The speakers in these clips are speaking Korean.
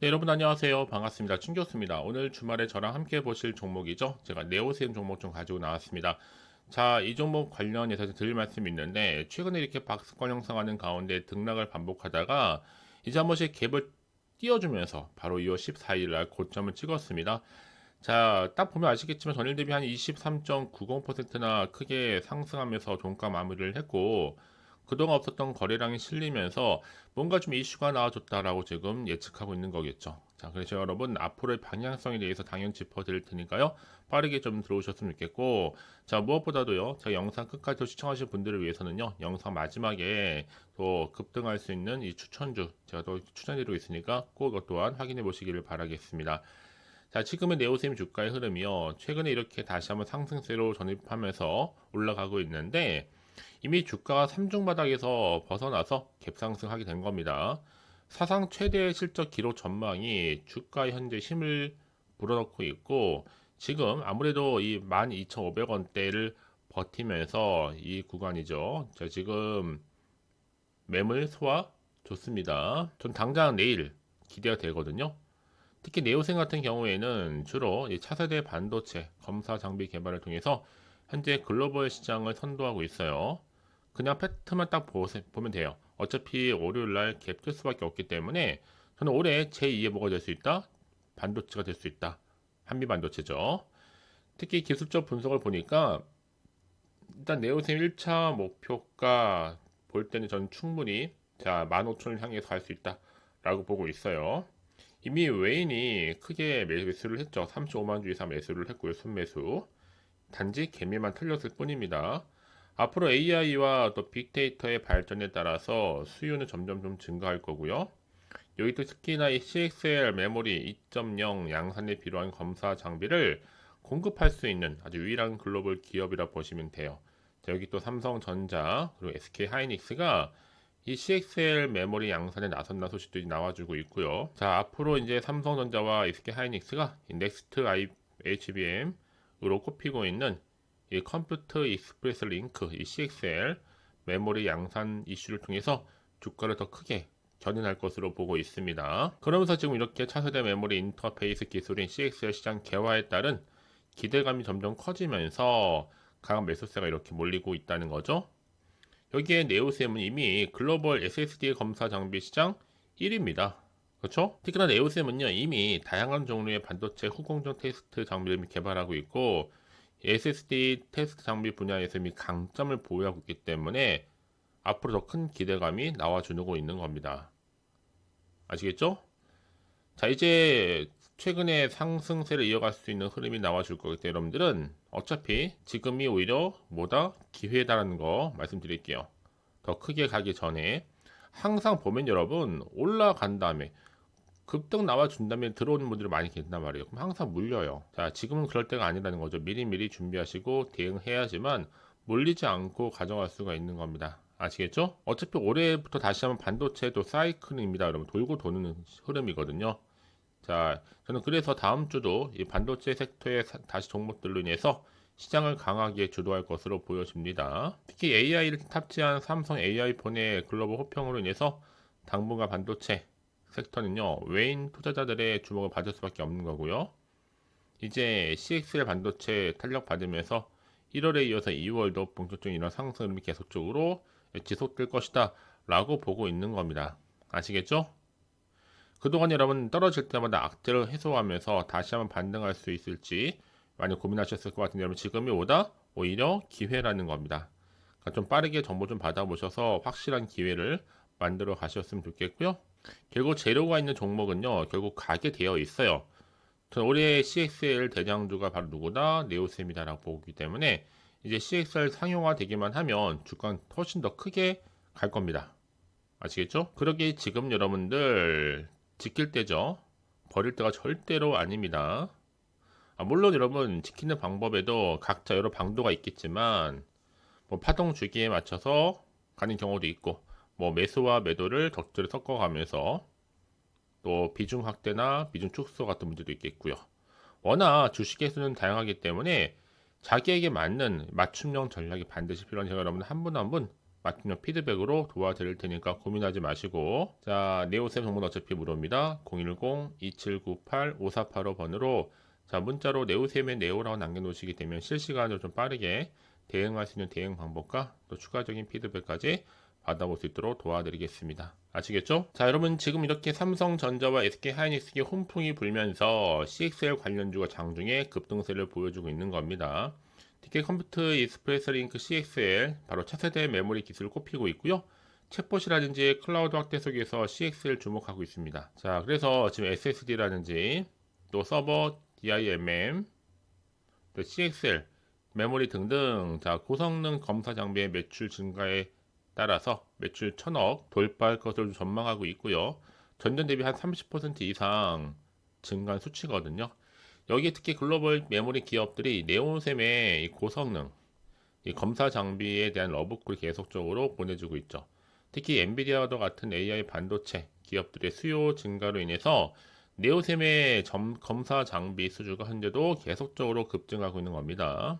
네, 여러분 안녕하세요. 반갑습니다. 충교수입니다. 오늘 주말에 저랑 함께 보실 종목이죠. 제가 네오셈 종목 좀 가지고 나왔습니다. 자, 이 종목 관련해서 드릴 말씀이 있는데 최근에 이렇게 박스권 형성하는 가운데 등락을 반복하다가 이제 한 번씩 갭을 띄워주면서 바로 2월 14일 날 고점을 찍었습니다. 자, 딱 보면 아시겠지만 전일 대비 한 23.90%나 크게 상승하면서 종가 마무리를 했고 그동안 없었던 거래량이 실리면서 뭔가 좀 이슈가 나와줬다라고 지금 예측하고 있는 거겠죠. 자, 그래서 여러분 앞으로의 방향성에 대해서 당연히 짚어드릴 테니까요. 빠르게 좀 들어오셨으면 좋겠고, 자, 무엇보다도요, 제가 영상 끝까지 시청하실 분들을 위해서는요, 영상 마지막에 또 급등할 수 있는 이 추천주, 제가 또 추천해드리고 있으니까 꼭 이것 또한 확인해 보시기를 바라겠습니다. 자, 지금의 네오셈 주가의 흐름이요, 최근에 이렇게 다시 한번 상승세로 전입하면서 올라가고 있는데, 이미 주가가 3중 바닥에서 벗어나서 갭상승하게 된 겁니다. 사상 최대 실적 기록 전망이 주가 현재 힘을 불어넣고 있고 지금 아무래도 이 12,500원대를 버티면서 이 구간이죠. 자, 지금 매물 소화 좋습니다. 전 당장 내일 기대가 되거든요. 특히 네오생 같은 경우에는 주로 이 차세대 반도체 검사 장비 개발을 통해서 현재 글로벌 시장을 선도하고 있어요. 그냥 팩트만 딱 보면 돼요. 어차피 월요일 날갭뜰 수밖에 없기 때문에 저는 올해 제2의 뭐가 될 수 있다? 반도체가 될 수 있다. 한미 반도체죠. 특히 기술적 분석을 보니까 일단 네오셈 1차 목표가 볼 때는 저는 충분히 자 15,000을 향해서 갈 수 있다. 라고 보고 있어요. 이미 웨인이 크게 매수를 했죠. 35만 주 이상 매수를 했고요. 순매수. 단지 개미만 틀렸을 뿐입니다. 앞으로 AI와 또 빅데이터의 발전에 따라서 수요는 점점 좀 증가할 거고요. 여기 또 특히나 이 CXL 메모리 2.0 양산에 필요한 검사 장비를 공급할 수 있는 아주 유일한 글로벌 기업이라 보시면 돼요. 자, 여기 또 삼성전자 그리고 SK 하이닉스가 이 CXL 메모리 양산에 나선다 소식들이 나와주고 있고요. 자, 앞으로 이제 삼성전자와 SK 하이닉스가 넥스트 HBM 으로 꼽히고 있는 이 컴퓨터 익스프레스 링크, 이 CXL 메모리 양산 이슈를 통해서 주가를 더 크게 견인할 것으로 보고 있습니다. 그러면서 지금 이렇게 차세대 메모리 인터페이스 기술인 CXL 시장 개화에 따른 기대감이 점점 커지면서 강한 매수세가 이렇게 몰리고 있다는 거죠. 여기에 네오셈은 이미 글로벌 SSD 검사 장비 시장 1위입니다. 그렇죠? 특히나 네오셈은요 이미 다양한 종류의 반도체 후공정 테스트 장비를 개발하고 있고 SSD 테스트 장비 분야에서 이미 강점을 보유하고 있기 때문에 앞으로 더 큰 기대감이 나와주고 있는 겁니다. 아시겠죠? 자, 이제 최근에 상승세를 이어갈 수 있는 흐름이 나와줄 거기 때문에 여러분들은 어차피 지금이 오히려 뭐다? 기회다라는 거 말씀드릴게요. 더 크게 가기 전에 항상 보면 여러분 올라간 다음에 급등 나와준 다음에 들어오는 분들이 많이 계신단 말이에요. 그럼 항상 물려요. 자, 지금은 그럴 때가 아니라는 거죠. 미리미리 준비하시고 대응해야지만 물리지 않고 가져갈 수가 있는 겁니다. 아시겠죠? 어차피 올해부터 다시 한번 반도체도 사이클입니다. 여러분 돌고 도는 흐름이거든요. 자, 저는 그래서 다음 주도 이 반도체 섹터의 다시 종목들로 인해서 시장을 강하게 주도할 것으로 보여집니다. 특히 AI를 탑재한 삼성 AI폰의 글로벌 호평으로 인해서 당분간 반도체 섹터는요, 외인 투자자들의 주목을 받을 수밖에 없는 거고요. 이제 CXL 반도체 탄력 받으면서 1월에 이어서 2월도 본격적인 이런 상승이 계속적으로 지속될 것이다 라고 보고 있는 겁니다. 아시겠죠? 그동안 여러분 떨어질 때마다 악재를 해소하면서 다시 한번 반등할 수 있을지 많이 고민하셨을 것 같은데 여러분 지금이 오다 오히려 기회라는 겁니다. 그러니까 좀 빠르게 정보 좀 받아보셔서 확실한 기회를 만들어 가셨으면 좋겠고요. 결국 재료가 있는 종목은요, 결국 가게 되어 있어요. 올해 CXL 대장주가 바로 누구다? 네오셈이다라고 보기 때문에 이제 CXL 상용화 되기만 하면 주가는 훨씬 더 크게 갈 겁니다. 아시겠죠? 그러기 지금 여러분들 지킬 때죠. 버릴 때가 절대로 아닙니다. 아, 물론 여러분 지키는 방법에도 각자 여러 방도가 있겠지만 뭐 파동 주기에 맞춰서 가는 경우도 있고 뭐 매수와 매도를 적절히 섞어가면서 또 비중 확대나 비중 축소 같은 문제도 있겠고요. 워낙 주식의 수는 다양하기 때문에 자기에게 맞는 맞춤형 전략이 반드시 필요한 제가 여러분 한 분 한 분 맞춤형 피드백으로 도와드릴 테니까 고민하지 마시고 자 네오쌤 정보는 어차피 무료입니다 010-2798-5485 번으로 자 문자로 네오쌤의 네오라고 남겨놓으시게 되면 실시간으로 좀 빠르게 대응할 수 있는 대응 방법과 또 추가적인 피드백까지 받아볼 수 있도록 도와드리겠습니다. 아시겠죠? 자, 여러분 지금 이렇게 삼성전자와 SK 하이닉스의 훈풍이 불면서 CXL 관련주가 장중에 급등세를 보여주고 있는 겁니다. 특히 컴퓨터 익스프레스 링크 CXL 바로 차세대 메모리 기술을 꼽히고 있고요. 챗봇이라든지 클라우드 확대 속에서 CXL 주목하고 있습니다. 자, 그래서 지금 SSD라든지 또 서버 DIMM, 또 CXL, 메모리 등등 자 고성능 검사 장비의 매출 증가에 따라서 매출 천억 돌파할 것을 전망하고 있고요. 전년 대비 한 30% 이상 증가한 수치거든요. 여기에 특히 글로벌 메모리 기업들이 네온셈의 고성능 이 검사 장비에 대한 러브콜을 계속적으로 보내주고 있죠. 특히 엔비디아와 같은 AI 반도체 기업들의 수요 증가로 인해서 네오셈의 점, 검사 장비 수주가 현재도 계속적으로 급증하고 있는 겁니다.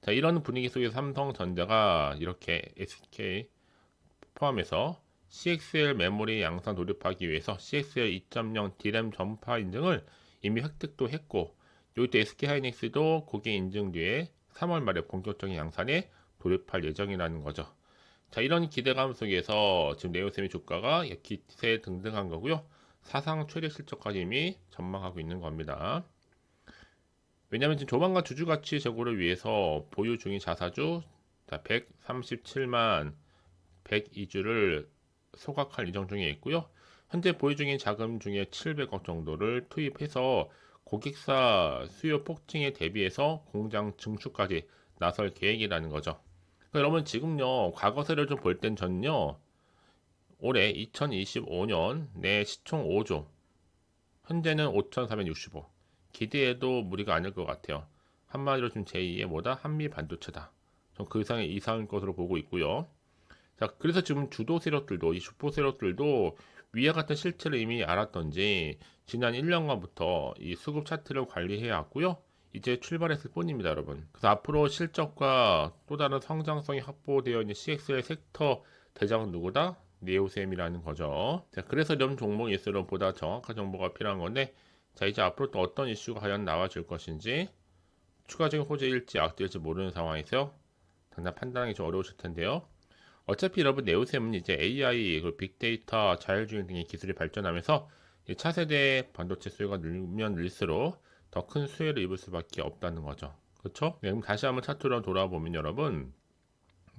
자, 이런 분위기 속에서 삼성전자가 이렇게 SK 포함해서 CXL 메모리 양산 돌입하기 위해서 CXL 2.0 D램 전파 인증을 이미 획득도 했고 또 SK 하이닉스도 고객 인증 뒤에 3월 말에 본격적인 양산에 돌입할 예정이라는 거죠. 자, 이런 기대감 속에서 지금 네오셈의 주가가 기세 등등한 거고요. 사상 최대 실적까지 이미 전망하고 있는 겁니다. 왜냐하면 지금 조만간 주주 가치 제고를 위해서 보유 중인 자사주 137만 102주를 소각할 예정 중에 있고요. 현재 보유 중인 자금 중에 700억 정도를 투입해서 고객사 수요 폭증에 대비해서 공장 증축까지 나설 계획이라는 거죠. 그러니까 여러분 지금요 과거세를 좀 볼 땐 전요 올해 2025년 내 시총 5조 현재는 5,465 기대해도 무리가 아닐 것 같아요. 한마디로 지금 제2의 뭐다 한미 반도체다. 전 그 이상의 이상일 것으로 보고 있고요. 자, 그래서 지금 주도 세력들도 이 주포 세력들도 위와 같은 실체를 이미 알았던지 지난 1년간부터 이 수급 차트를 관리해 왔고요. 이제 출발했을 뿐입니다, 여러분. 그래서 앞으로 실적과 또 다른 성장성이 확보되어 있는 CXL 섹터 대장은 누구다? 네오셈이라는 거죠. 자, 그래서 이런 종목일수록 보다 정확한 정보가 필요한 건데, 자, 이제 앞으로 또 어떤 이슈가 과연 나와줄 것인지, 추가적인 호재일지 악재일지 모르는 상황에서 당장 판단하기 좀 어려우실 텐데요. 어차피 여러분 네오셈은 이제 AI, 그리고 빅데이터, 자율주행 등의 기술이 발전하면서 차세대 반도체 수요가 늘면 늘수록 더 큰 수혜를 입을 수밖에 없다는 거죠. 그렇죠? 네, 그럼 다시 한번 차트로 돌아보면 여러분,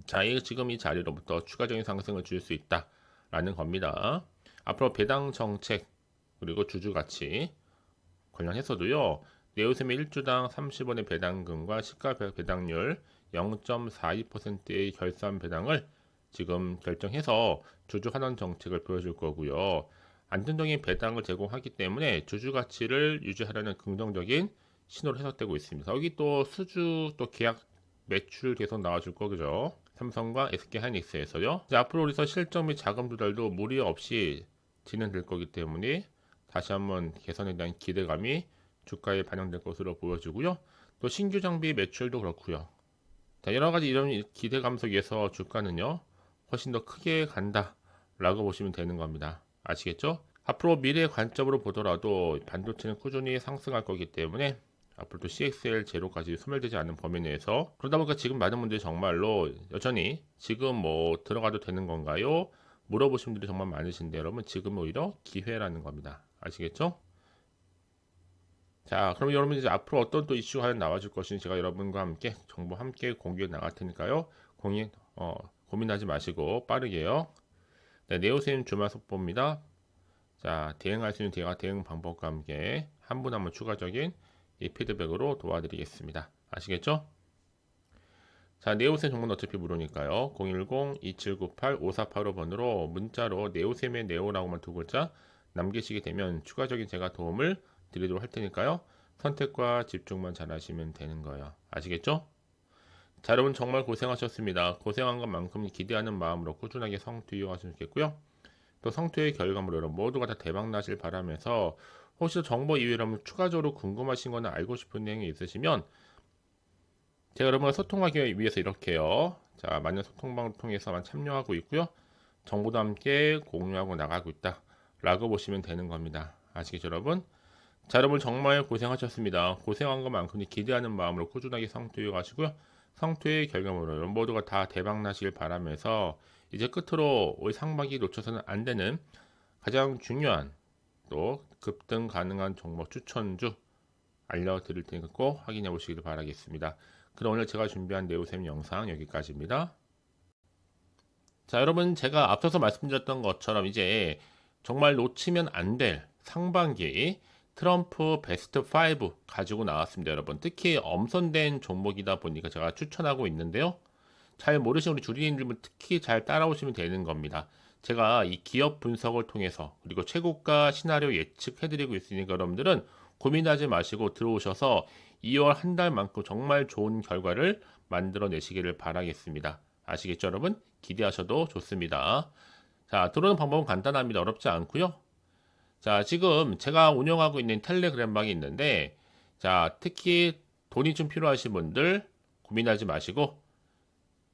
자, 이 지금 이 자리로부터 추가적인 상승을 줄 수 있다라는 겁니다. 앞으로 배당 정책 그리고 주주 가치 관련해서도요. 네오셈의 1주당 30원의 배당금과 시가 배당률 0.42%의 결산 배당을 지금 결정해서 주주 환원 정책을 보여줄 거고요. 안정적인 배당을 제공하기 때문에 주주 가치를 유지하려는 긍정적인 신호로 해석되고 있습니다. 여기 또 수주 또 계약 매출 계속 나와줄 거죠. 삼성과 SK 하이닉스에서요. 앞으로 우리서 실적 및 자금 조달도 무리 없이 진행될 거기 때문에 다시 한번 개선에 대한 기대감이 주가에 반영될 것으로 보여지고요. 또 신규 장비 매출도 그렇고요. 자, 여러 가지 이런 기대감 속에서 주가는요. 훨씬 더 크게 간다라고 보시면 되는 겁니다. 아시겠죠? 앞으로 미래 관점으로 보더라도 반도체는 꾸준히 상승할 거기 때문에 앞으로 또 CXL 제로까지 소멸되지 않는 범위 내에서 그러다 보니까 지금 많은 분들이 정말로 여전히 지금 뭐 들어가도 되는 건가요? 물어보신 분들이 정말 많으신데 여러분 지금 오히려 기회라는 겁니다. 아시겠죠? 자, 그럼 여러분 이제 앞으로 어떤 또 이슈가 나와줄 것인지 제가 여러분과 함께 정보 함께 공유해 나갈 테니까요. 공인 어, 고민하지 마시고 빠르게요. 네, 네오셈 주말 속보입니다. 자, 대응할 수 있는 대화 대응 방법과 함께 한 분 한 분 추가적인 이 피드백으로 도와드리겠습니다. 아시겠죠? 자, 네오셈 정보는 어차피 무료니까요. 010-2798-5485번으로 문자로 네오셈의 네오라고만 두 글자 남기시게 되면 추가적인 제가 도움을 드리도록 할 테니까요. 선택과 집중만 잘 하시면 되는 거예요. 아시겠죠? 자, 여러분 정말 고생하셨습니다. 고생한 것만큼 기대하는 마음으로 꾸준하게 성투 이어가시면 좋겠고요. 또 성투의 결과물로 여러분 모두가 다 대박 나실 바라면서 혹시 정보 이외로 추가적으로 궁금하신 거나 알고 싶은 내용이 있으시면 제가 여러분과 소통하기 위해서 이렇게요. 자, 많은 소통방을 통해서만 참여하고 있고요. 정보도 함께 공유하고 나가고 있다. 라고 보시면 되는 겁니다. 아시겠죠, 여러분? 자, 여러분 정말 고생하셨습니다. 고생한 것만큼 기대하는 마음으로 꾸준하게 성투해 가시고요. 성투의 결과물로 여러분 모두가 다 대박 나시길 바라면서 이제 끝으로 올 상반기 놓쳐서는 안 되는 가장 중요한 또 급등 가능한 종목 추천주 알려드릴 테니까 꼭 확인해 보시길 바라겠습니다. 그럼 오늘 제가 준비한 네오셈 영상 여기까지입니다. 자, 여러분 제가 앞서서 말씀드렸던 것처럼 이제 정말 놓치면 안 될 상반기 트럼프 베스트 5 가지고 나왔습니다, 여러분. 특히 엄선된 종목이다 보니까 제가 추천하고 있는데요. 잘 모르시는 우리 주리님들은 특히 잘 따라오시면 되는 겁니다. 제가 이 기업 분석을 통해서 그리고 최고가 시나리오 예측해드리고 있으니까 여러분들은 고민하지 마시고 들어오셔서 2월 한 달만큼 정말 좋은 결과를 만들어내시기를 바라겠습니다. 아시겠죠, 여러분? 기대하셔도 좋습니다. 자, 들어오는 방법은 간단합니다. 어렵지 않고요. 자, 지금 제가 운영하고 있는 텔레그램 방이 있는데, 자, 특히 돈이 좀 필요하신 분들 고민하지 마시고,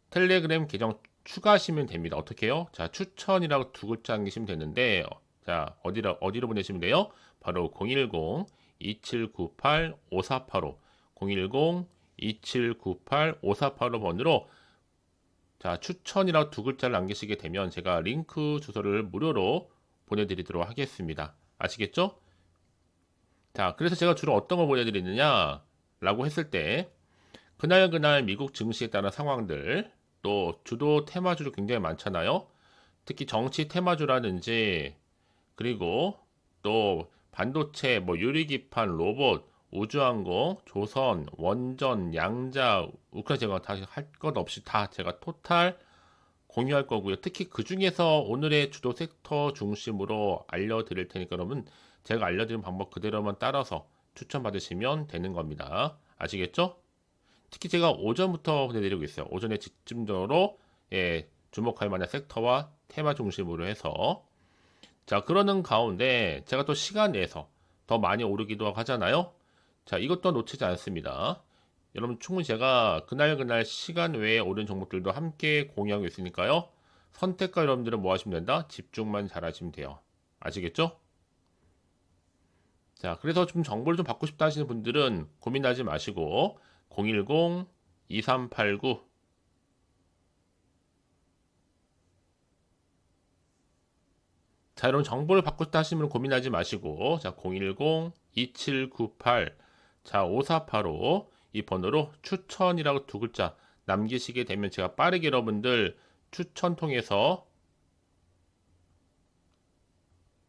텔레그램 계정 추가하시면 됩니다. 어떻게 해요? 자, 추천이라고 두 글자 남기시면 되는데, 자, 어디로, 어디로 보내시면 돼요? 바로 010-2798-5485, 010-2798-5485 번으로 자, 추천이라고 두 글자를 남기시게 되면 제가 링크 주소를 무료로 보내드리도록 하겠습니다. 아시겠죠? 자, 그래서 제가 주로 어떤 걸 보내드리느냐? 라고 했을 때, 그날 그날 미국 증시에 따른 상황들, 또 주도 테마주도 굉장히 많잖아요. 특히 정치 테마주라든지, 그리고 또 반도체, 뭐 유리기판, 로봇, 우주항공, 조선, 원전, 양자, 우크라이나 제가 다할것 없이 다 제가 토탈 공유할 거고요. 특히 그 중에서 오늘의 주도 섹터 중심으로 알려드릴 테니까 여러분 제가 알려드린 방법 그대로만 따라서 추천받으시면 되는 겁니다. 아시겠죠? 특히 제가 오전부터 보내드리고 있어요. 오전에 집중적으로 예, 주목할 만한 섹터와 테마 중심으로 해서 자 그러는 가운데 제가 또 시간 내서 더 많이 오르기도 하잖아요. 자 이것도 놓치지 않습니다. 여러분 충분히 제가 그날 그날 시간 외에 오른 종목들도 함께 공유하고 있으니까요. 선택과 여러분들은 뭐 하시면 된다? 집중만 잘 하시면 돼요. 아시겠죠? 자, 그래서 좀 정보를 좀 받고 싶다 하시는 분들은 고민하지 마시고 010-2389 자, 여러분 정보를 받고 싶다 분은 고민하지 마시고 자, 010-2798 자, 5485 이 번호로 추천이라고 두 글자 남기시게 되면 제가 빠르게 여러분들 추천 통해서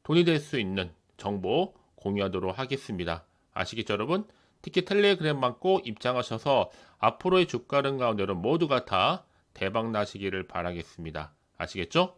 돈이 될 수 있는 정보 공유하도록 하겠습니다. 아시겠죠, 여러분? 특히 텔레그램만 꼭 입장하셔서 앞으로의 주가는 가운데 여러분 모두가 다 대박 나시기를 바라겠습니다. 아시겠죠?